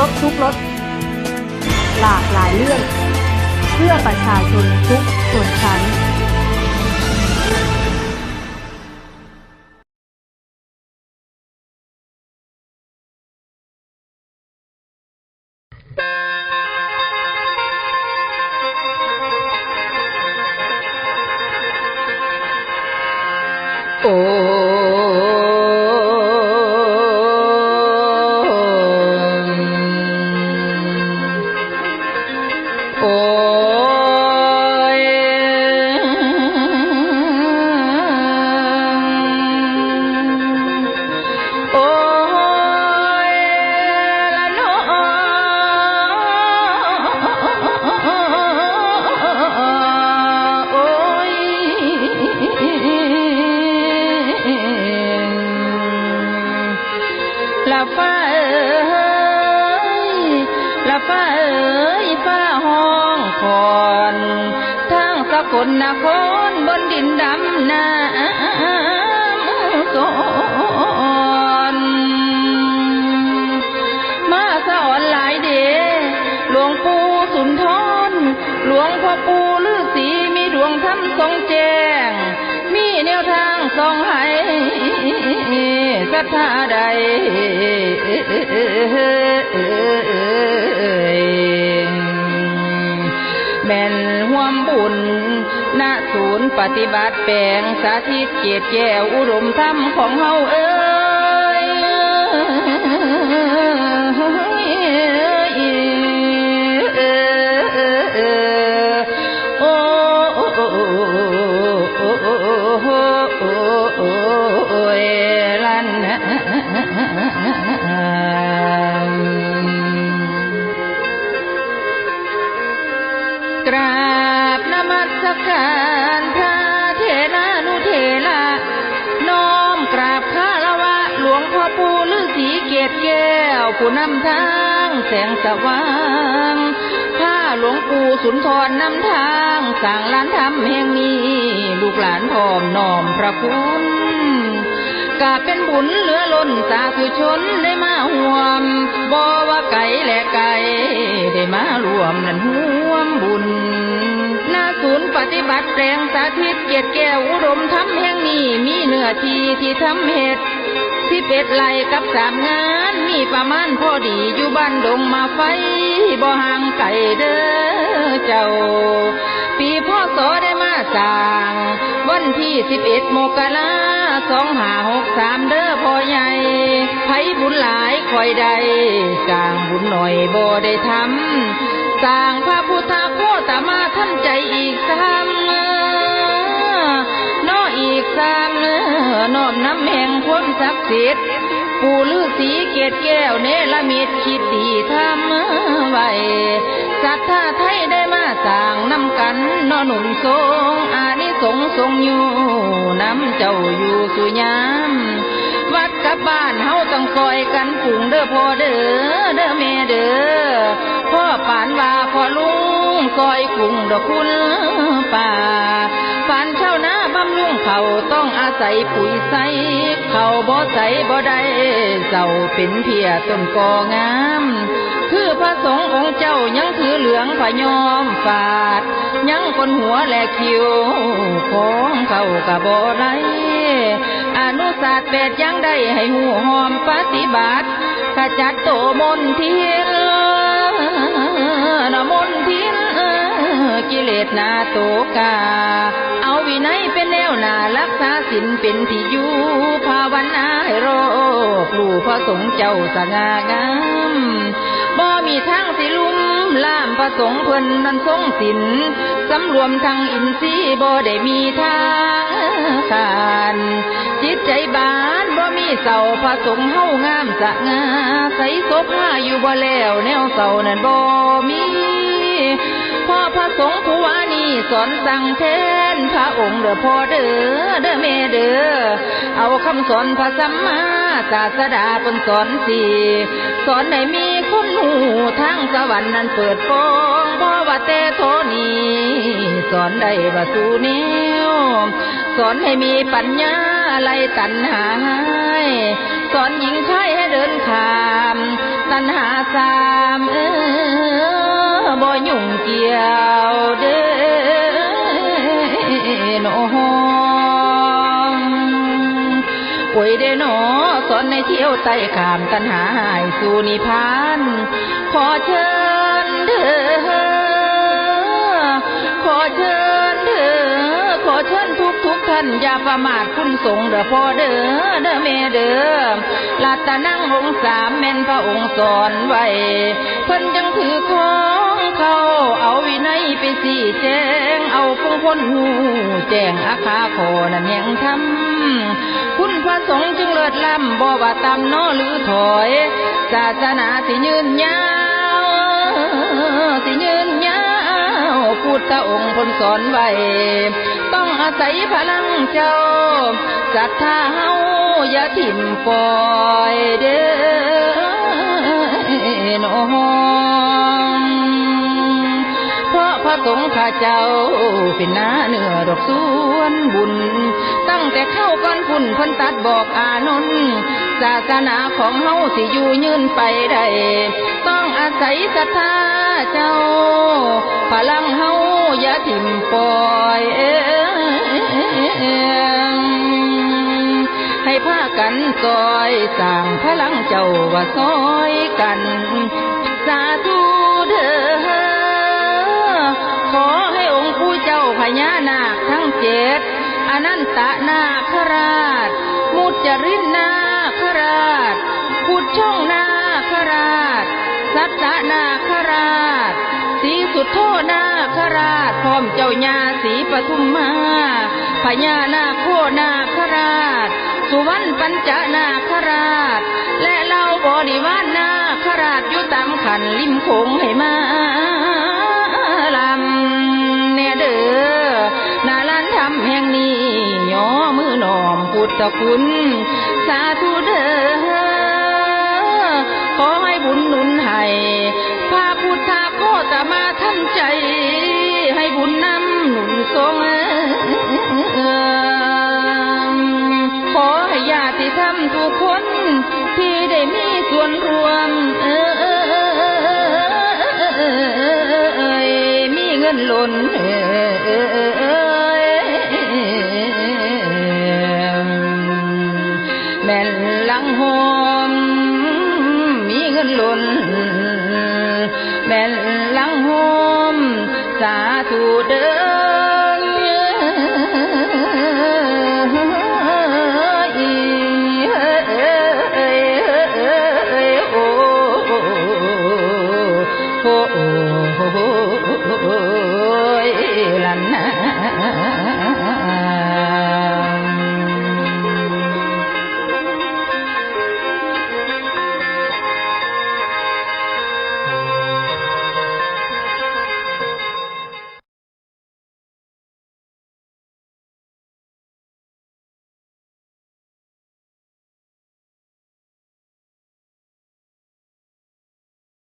รบทุกรสหลากหลายเรื่อง เพื่อประชาชนทุกส่วนชั้น ละฟ้าเอ้ยละฟ้าเอ้ยฟ้าห้องคอนทางสกลนครบนดินดำน้ำสอนมาสอนหลายเดหลวงปู่สุนทรหลวงพ่อ ท่าใดแม่นห่วมบุญณศูนย์ปฏิบัติแปลงสาธิตเกียรติแก้วอุดมธรรมของเฮาเอ้ กราบนมัสการพระเทนานุเทระน้อมกราบคารวะ หลวงพ่อปู่ฤาษีเกตแก้วผู้นำทางแสงสว่างผ้าหลวงปู่สุนทรนำทางสั่งล้านธรรมแห่งนี้ ลูกหลานพร้อมน้อมพระคุณ กาเป็นบุญเหลือล้นสาธุชนได้มาห่วมบ่ว่าไก่และไก่ได้มารวมนั่นห่วมบุญหน้าศูนย์ปฏิบัติแรงสาธิตเกียรติแก้วอุดมทำแห่งนี้มีเนื้อที่ที่ทำเห็ดสิบเอ็ดไร่กับสามงานมีประมาณพอดีอยู่บ้านดงมาไฟบ่ห่างไก่เด้อเจ้า ปีพ่อสอได้มาสร้าง วันที่สิบเอ็ดโมกราสองห้าหกสามเด้อพ่อใหญ่ไผบุญหลายคอยใดสร้างบุญหน่อยบ่ได้ทำสร้างพระพุทธโคตมาท่านใจอีกซ้ำนออีกซ้ำน้อมน้ำแห่งพ้นศักดิ์สิทธิ์ปู่ฤาษีเกตแก้วเนรมิตคิดดีทำไว้ ศรัทธาไทยได้มาสร้างนำกันนอหนุนทรงอานิสงส์ทรงอยู่น้ำเจ้าอยู่สุยามวัดกับบ้านเฮาต้องคอยกันปรุงเด้อพ่อเด้อเด้อแม่เด้อพ่อปานว่าพ่อลุงคอยกรุงดอกคุณป่าปานเช่านาบำรุงเขาต้องอาศัยปุ๋ยใสเขาบ่ใสบ่ได้เจ้าเป็นเพียต้นกองาม คือพระสงฆ์องค์เจ้ายังถือเหลืองพยอมฝาด ยังคนหัวแลคิวของเขากะบ่ไรอนุศาสตร์แปดยังได้ให้หูหอมปฏิบัติขจัดโตมนทินนมนทินกิเลสนาโตกา เอาวินัยเป็นแนวนารักษาศีลเป็นที่อยู่ภาวนาให้โรคลูพระสงฆ์เจ้าสง่างาม บ่มีทางสิลุ่มล่ามพระสงฆ์เพิ่นนั้นทรงศีลสำรวมทางอินทรีย์บ่ได้มีทางขานจิตใจบานบ่มีเศร้าพระสงฆ์เฮางามสะงาใสโสภาอยู่บ่แล้วแนวเศร้านั้นบ่มีพ่อพระสงฆ์ผู้วานีสอนสั่งแทนพระองค์เด้อพ่อเด้อเด้อแม่เด้อเอาคำสอนพระสัมมาศาสดาเป็นสอนสีสอนให้มี หูทางสวรรค์นั้นเปิดโปงพ่อว่าเตโทนีสอนได้ว่าสู่แนวสอนให้มีปัญญาไล่ตัณหาสอนหญิงชายให้เดินขาม ตัณหาสามเออบ่ยุ่งเกี่ยวเด้ เที่ยวไต่ขามตัณหาหายสู่นิพาน ขอเชิญเด้อขอเชิญเด้อขอเชิญทุกทุกท่านอย่าประมาทคุณสงเด้อพ่อเด้อเด้อแม่เด้อลัตนั่งองค์สามแม่นพระองค์สอนไว้เพิ่นจังถือของเขาเอาวินัยไปสี่แจ้งเอาคงพ้นหูแจ้งอาคาขอนั่นแห่งทำ คุณพระสงฆ์จึงเลิศล้ำบ่ว่าตำน้อหรือถอย ศาสนาสิยืนยาวสิยืนยาวพุทธองค์คนสอนไว้ ต้องอาศัยพลังเจ้าศรัทธาเฮาอย่าถิ่มปล่อยเด้อน้อง ระพระสงฆ์ข้าเจ้า เป็นหน้าเนื้อดอกสวนบุญ ตั้งแต่เข้าก้อนพุ่นพ้นตัดบอกอานนท์ศาสนาของเฮาสิอยู่ยืนไปได้ต้องอาศัยศรัทธาเจ้า พลังเฮาอย่าถิ่มปล่อยเอ้ยให้พากันซอยสร้างพลังเจ้าว่าซอยกัน สาธุ เจ็ดอนันตนาคราช มุจรินนาคราชพุทธช่องนาคราช สัตตนาคราช สีสุดโทนาคราช พร้อมเจ้าญาสีปทุมมาพญานาคโคนาคราช สุวรรณปัญจนาคราช และเล่าบริวารนาคราชอยู่ตามขันริมโขงให้ มพุทธคุณ สาธุเด้อขอให้บุญหนุนให้พาพุทธาโคตมาทันใจ ให้บุญนำหนุนทรงขอให้ญาติธรรมทุกคนที่ได้มีส่วนรวม เออมีเงินหล่นเแส